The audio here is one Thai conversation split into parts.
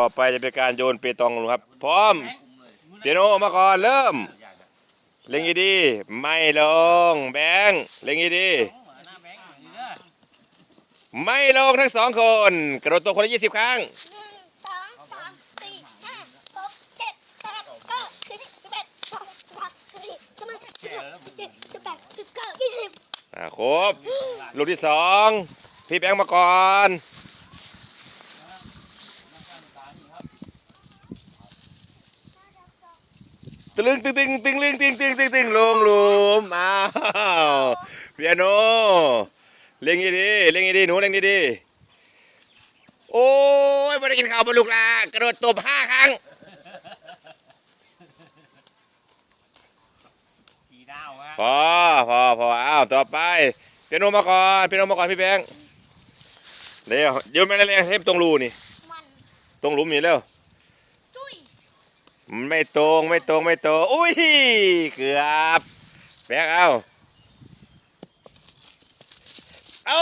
ต่อไปจะเป็นการโยนเปตองลงครับ พร้อม เปียโนมาก่อนเริ่ม เล็งดีๆไม่ลงแบงค์เล็งดีๆไม่ลงทั้งสองคน กระโดดตัวคนละยี่สิบครั้งหนึ่งสองสามสี่ห้าหกเจ็ดแปดเก้าสิบสิบเอ็ดสิบสองสิบสามสิบสี่สิบห้าสิบหกสิบเจ็ดสิบแปดสิบเก้ายี่สิบอ่าครบลูกที่สองพี่แบงค์มาก่อน ตึงตึงตึงตึงตึงตึงตึงตึงตึงลงลุมอ้าวเปียโนเล่งดีๆเล่งดีๆหนูเล่งดีๆโอ้ยไม่ได้กินข้าวบนลูกลากระโดดตบห้าครั้งพอพอพออ้าวต่อไปเปียโนมาก่อนเปียโนมาก่อนพี่แบงค์เร็วโยนมาเร็วๆให้ตรงรูนี่ตรงหลุมนี่เร็ว ไม่ตรงไม่ตรงไม่ตรงอุ้ยเกือบแบงค์เอาโอ้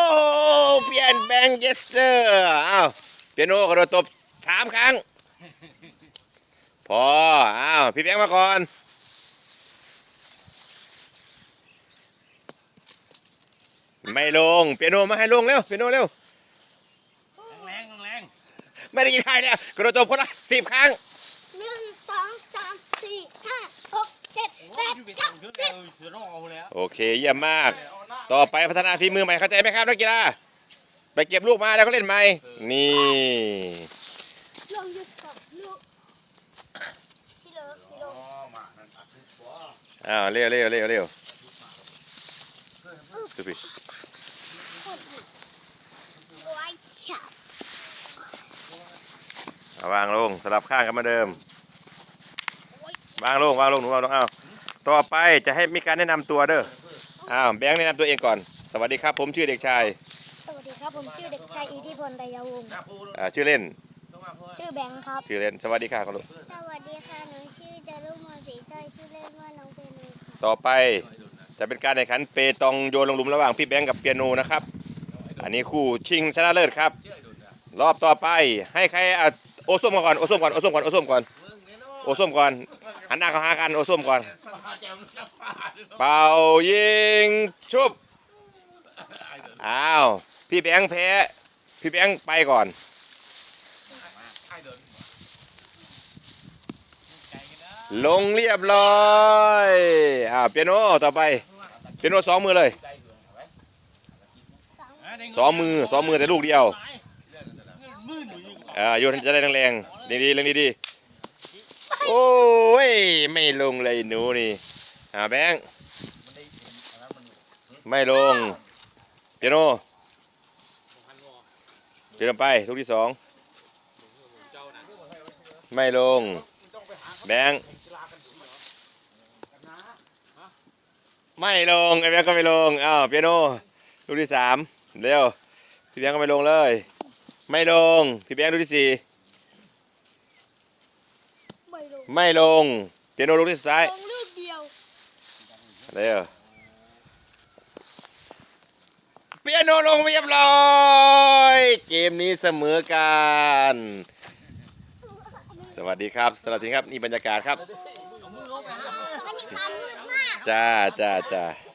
เปลี่ยนแบงค์เยสเตอร์อ้าวเปียโนกระโดดตบสามครั้ง พออ้าวพี่แบงค์มาก่อนไม่ลงเปียโนมาให้ลงเร็วเปียโนเร็วแรงแรงไม่ได้ยินใครแล้วกระโดดตบคนละสิบครั้งหนึ่ง สองสามสี่ห้าหกเจ็ดโอ้แปยดอยู่เป็นเก้าเยอะสิแล้บวเสือร้องเอาแล้วโอเคเยี่ยมมาก ต่อไปพัฒนาฝีมือใหม่เข้าใจไหมครับนักกีฬาไปเก็บลูกมาแล้วก็เล่นใหม่นี่ลงยุดกับลูกพี่เลิฟพี่เลิฟอ้าวเร็วเร็วเร็วเร็วดูพี่ไว้ฉับเอาวางลงสลับข้างกันเหมาเดิม วางลงวางลงหนูวางลงอ้าวต่อไปจะให้มีการแนะนำตัวเด้ออ้าวแบงค์แนะนำตัวเองก่อน สวัสดีครับ ผมชื่อเด็กชายสวัสดีครับ ผมชื่อเด็กชายอิทธิพลไตยวงศ์อ่าชื่อเล่นชื่อแบงค์ครับ ชื่อเล่นสวัสดีค่ะคุณลูกสวัสดีค่ะหนูชื่อจารุมนต์ศรีสร้อยชื่อเล่นว่าน้องเปียโนค่ะต่อไปจะเป็นการแข่งขันเปตองโยนลงหลุมระหว่างพี่แบงค์กับเปียโนนะครับ อันนี้คู่ชิงชนะเลิศครับ รอบต่อไปให้ใครอะโอส้มก่อนโอส้มก่อนโอส้มก่อนโอส้มก่อนโอส้มก่อน หันหน้าเข้าหากันโอส้มก่อนเป่ายิงชุบอ้าวพี่แบงค์แพ้พี่แบงค์ไปก่อนลงเรียบร้อยอ่าเปียโนต่อไปเปียโนสองมือเลยสองมือสองมือแต่ลูกเดียวอ่าโยนจะได้แรงๆดีๆเร่งดีๆ โอ้ยไม่ลงเลยหนูนี่อ่าแบงค์ไม่ลงเปียโนเปียโนไปลูกที่สองไม่ลง แบงค์ไม่ลงไอ้แบงค์ก็ไม่ลงอ้าวเปียโนลูกที่สามเร็วพี่แบงค์ก็ไม่ลงเลย ไม่ลงพี่แบงค์ลูกที่สี่ ไม่ลงไม่ลงเปียโนลูกที่สุดท้ายลงลูกเดียวเร็วเปียโนลงเรียบร้อยเกมนี้เสมอกันสวัสดีครับสวัสดีครับนี่บรรยากาศครับบรรยากาศมืดมากจ้าจ้าจ้า